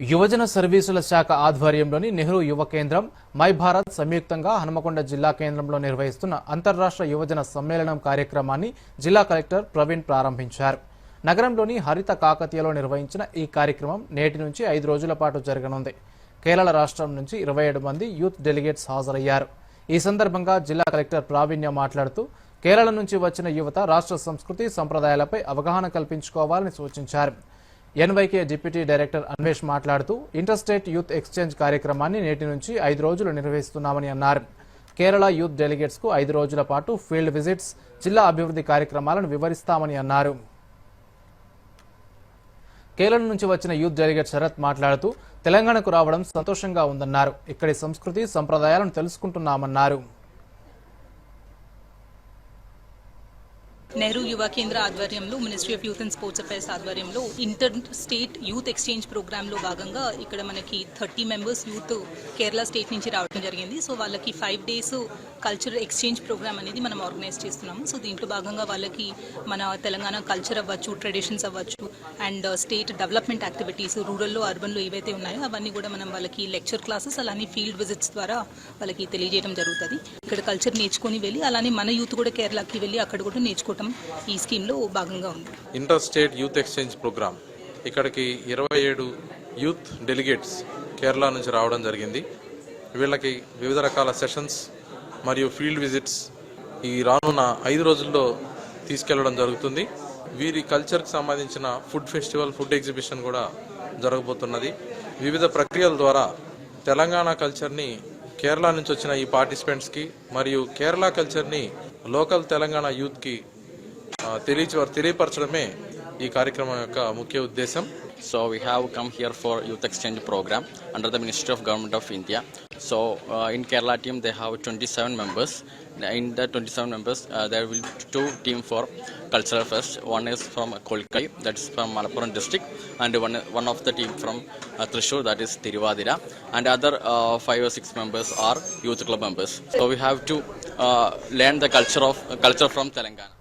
యువజన సర్వీసుల శాఖ ఆధ్వర్యంలోని నెహ్రూ యువ కేంద్రం మై భారత్ సంయుక్తంగా హనుమకొండ జిల్లా కేంద్రంలో నిర్వహిస్తున్న అంతర్రాష్ట్ర యువజన సమ్మేళనం కార్యక్రమాన్ని జిల్లా కలెక్టర్ ప్రవీణ్ ప్రారంభించారు. నగరంలోని హరిత కాకతీయలో నిర్వహించిన ఈ కార్యక్రమం నేటి నుంచి ఐదు రోజుల పాటు జరగనుంది. కేరళ రాష్ట్రం నుంచి ఇరవై ఏడు మంది యూత్ డెలిగేట్స్ హాజరయ్యారు. ఈ సందర్భంగా జిల్లా కలెక్టర్ ప్రావీణ్య మాట్లాడుతూ కేరళ నుంచి వచ్చిన యువత రాష్ట్ర సంస్కృతి సంప్రదాయాలపై అవగాహన కల్పించుకోవాలని సూచించారు. ఎన్వైకే డిప్యూటీ డైరెక్టర్ అన్వేష్ మాట్లాడుతూ ఇంటర్ స్టేట్ యూత్ ఎక్స్చేంజ్ కార్యక్రమాన్ని నేటి నుంచి ఐదు రోజులు నిర్వహిస్తున్నామని అన్నారు. కేరళ యూత్ డెలిగేట్స్కు ఐదు రోజుల పాటు ఫీల్డ్ విజిట్స్ జిల్లా అభివృద్ధి కార్యక్రమాలను వివరిస్తామని అన్నారు. కేరళ నుంచి వచ్చిన యూత్ డెలిగేట్ శరత్ మాట్లాడుతూ తెలంగాణకు రావడం సంతోషంగా ఉందన్నారు. ఇక్కడి సంస్కృతి సంప్రదాయాలను తెలుసుకుంటున్నామన్నారు. నెహ్రూ యువ కేంద్ర ఆధ్వర్యంలో ministry of youth and sports affairs ఆధ్వర్యంలో ఇంటర్ స్టేట్ యూత్ ఎక్స్చేంజ్ ప్రోగ్రామ్లో భాగంగా ఇక్కడ మనకి thirty members youth Kerala state నుంచి రావడం జరిగింది. సో వాళ్ళకి five days cultural exchange programme అనేది మనం ఆర్గనైజ్ చేస్తున్నాము. సో దీంట్లో భాగంగా వాళ్ళకి మన తెలంగాణ కల్చర్ అవ్వచ్చు ట్రెడిషన్స్ అవ్వచ్చు అండ్ స్టేట్ డెవలప్మెంట్ యాక్టివిటీస్ రూరల్లో అర్బన్లో ఏవైతే ఉన్నాయో అవన్నీ కూడా మనం వాళ్ళకి లెక్చర్ క్లాసెస్ అలానే ఫీల్డ్ విజిట్స్ ద్వారా వాళ్ళకి తెలియజేయడం జరుగుతుంది. ఇక్కడ కల్చర్ నేర్చుకొని వెళ్ళి అలానే మన యూత్ కూడా కేరళకి వెళ్ళి అక్కడ కూడా నేర్చుకోవటం ఈ స్కీమ్లో భాగంగా ఉంది. Inter state youth exchange programme. ఇక్కడికి ఇరవై ఏడు యూత్ డెలిగేట్స్ కేరళ నుంచి రావడం జరిగింది. వీళ్ళకి వివిధ రకాల సెషన్స్ మరియు ఫీల్డ్ విజిట్స్ ఈ రానున్న ఐదు రోజుల్లో తీసుకెళ్ళడం జరుగుతుంది. వీరి కల్చర్కి సంబంధించిన ఫుడ్ ఫెస్టివల్ ఫుడ్ ఎగ్జిబిషన్ కూడా జరగబోతున్నది. వివిధ ప్రక్రియల ద్వారా తెలంగాణ కల్చర్ని కేరళ నుంచి వచ్చిన ఈ పార్టిసిపెంట్స్కి మరియు కేరళ కల్చర్ని లోకల్ తెలంగాణ యూత్కి తెలియ తెలియపరచడమే ఈ కార్యక్రమం యొక్క ముఖ్య ఉద్దేశం So we have come here for youth exchange program under the Ministry of Government of India. So uh, in Kerala team they have 27 members. In the 27 members uh, there will be two team for cultural fest. One is from Kolkai that is from Malappuram district and one one of the team from uh, Thrissur that is Tiruvadira and other uh, five or six members are youth club members. So we have to uh, learn the culture of culture from Telangana.